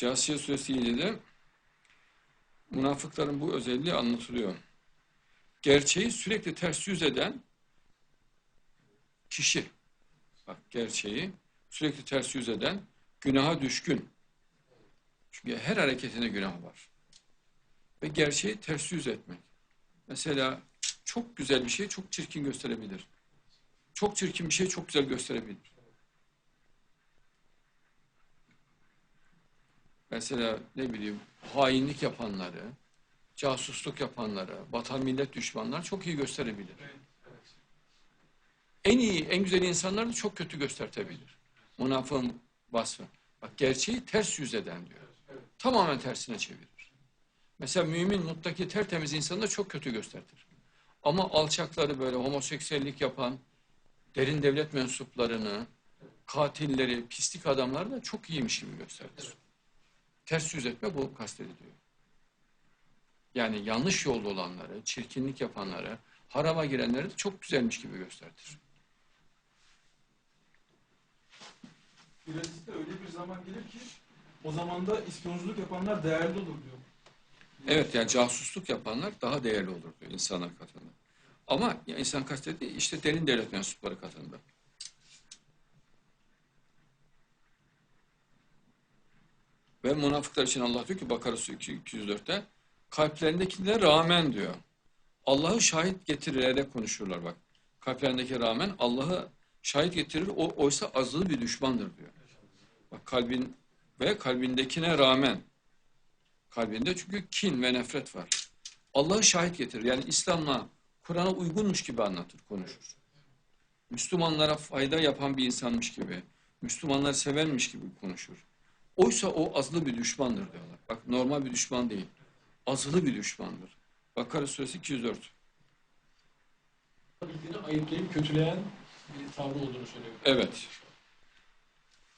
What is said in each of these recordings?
Câsiye suresi 7'de münafıkların bu özelliği anlatılıyor. Gerçeği sürekli ters yüz eden kişi, bak gerçeği sürekli ters yüz eden, günaha düşkün. Çünkü her hareketinde günah var. Ve gerçeği ters yüz etmek. Mesela çok güzel bir şey çok çirkin gösterebilir. Çok çirkin bir şey çok güzel gösterebilir. Mesela ne bileyim hainlik yapanları, casusluk yapanları, vatan millet düşmanlar çok iyi gösterebilir. En iyi, en güzel insanlar da çok kötü göstertebilir. Münafığın vasfı. Bak gerçeği ters yüz eden diyor. Tamamen tersine çevirir. Mesela mümin, muttaki, tertemiz insanı da çok kötü göstertir. Ama alçakları böyle homoseksüellik yapan, derin devlet mensuplarını, katilleri, pislik adamları da çok iyiymiş gibi gösterir. Ters yüz etme bu kastediliyor. Yani yanlış yolda olanları, çirkinlik yapanları, harama girenleri de çok güzelmiş gibi gösterir. İleride öyle bir zaman gelir ki o zaman da ispiyonculuk yapanlar değerli olur diyor. Evet yani casusluk yapanlar daha değerli olur diyor insanlar katında. Ama ya insan kastediği işte derin devlet mensupları katında. Ve münafıklar için Allah diyor ki Bakara Suresi 204'te kalplerindekine rağmen diyor. Allah'ı şahit getirerek konuşurlar bak. Kalplerindeki rağmen Allah'ı şahit getirir. O oysa azılı bir düşmandır diyor. Bak kalbin ve kalbindekine rağmen kalbinde çünkü kin ve nefret var. Allah'ı şahit getirir. Yani İslam'la Kur'an'a uygunmuş gibi anlatır, konuşur. Müslümanlara fayda yapan bir insanmış gibi, Müslümanları sevenmiş gibi konuşur. Oysa o azılı bir düşmandır diyorlar. Bak normal bir düşman değil. Azılı bir düşmandır. Bakara suresi 204. bildiğini ayıplayıp kötüleyen bir tavrı olduğunu söylüyor. Evet.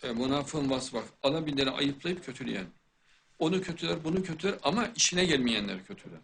E, münafığın vasfı bak. Alabildiğini ayıplayıp kötüleyen. Onu kötüler, bunu kötüler ama işine gelmeyenleri kötüler.